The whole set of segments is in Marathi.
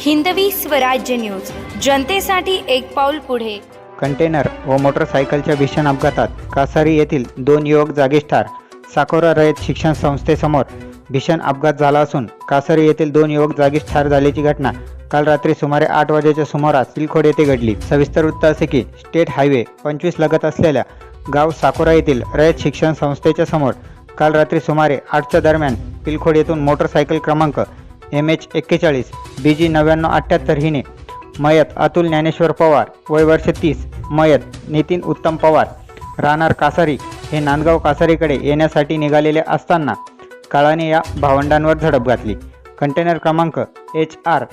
हिंदवी स्वराज्य न्यूज. जनतेसाठी एक पाऊल पुढे. कंटेनर व मोटरसायकलच्या भीषण अपघातात कासारी येथील दोन युवक जागीच ठार साकोरा रयत शिक्षण संस्थेसमोर भीषण अपघात झाला असून कासारी येथील दोन युवक जागीच ठार झाल्याची घटना काल रात्री सुमारे आठ वाजेच्या सुमारास पिलखोड येथे घडली. सविस्तर वृत्त असे की स्टेट हायवे पंचवीस लगत असलेल्या गाव साकोरा येथील रयत शिक्षण संस्थेच्या समोर काल रात्री सुमारे आठच्या दरम्यान पिलखोड येथून मोटरसायकल क्रमांक एम एच एक्केचाळीस बी जी नव्याण्णव अठ्ठ्याहत्तर हिने मयत अतुल ज्ञानेश्वर पवार वय वर्ष तीस मयत नितीन उत्तम पवार राहणार कासारी हे नांदगाव कासारीकडे येण्यासाठी निघालेले असताना काळाने या भावंडांवर झडप घातली. कंटेनर क्रमांक एच आर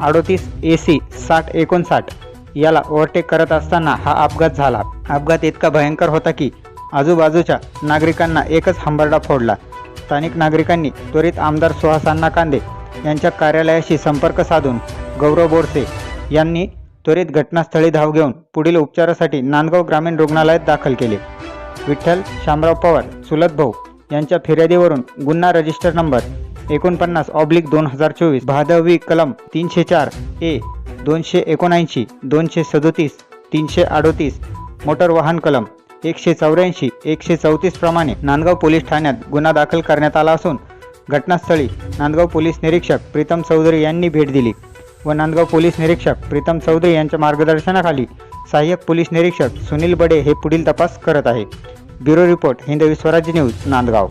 अडोतीस ए सी साठ एकोणसाठ याला ओव्हरटेक करत असताना हा अपघात झाला. अपघात इतका भयंकर होता की आजूबाजूच्या नागरिकांना एकच हंबरडा फोडला. स्थानिक नागरिकांनी त्वरित आमदार सुहासांना कांदे यांच्या कार्यालयाशी संपर्क साधून गौरव बोरसे यांनी त्वरित घटनास्थळी धाव घेऊन पुढील उपचारासाठी नांदगाव ग्रामीण रुग्णालयात दाखल केले. विठ्ठल शामराव पवार सुलत भाऊ यांच्या फिर्यादीवरून गुन्हा रजिस्टर नंबर एकोणपन्नास ऑब्लिक दोन हजार चोवीस भादवी कलम तीनशे चार ए दोनशे एकोणऐंशी दोनशे सदोतीस तीनशे अडोतीस मोटर वाहन कलम एकशे चौऱ्याऐंशी एकशे चौतीस प्रमाणे नांदगाव पोलीस ठाण्यात गुन्हा दाखल करण्यात आला असून घटनास्थळी नांदगाव पोलीस निरीक्षक प्रीतम चौधरी यांनी भेट दिली व नांदगाव पोलीस निरीक्षक प्रीतम चौधरी यांच्या मार्गदर्शनाखाली सहाय्यक पोलीस निरीक्षक सुनील बडे हे पुढील तपास करत आहे bureau report Hindavi Swarajya news Nandgaon.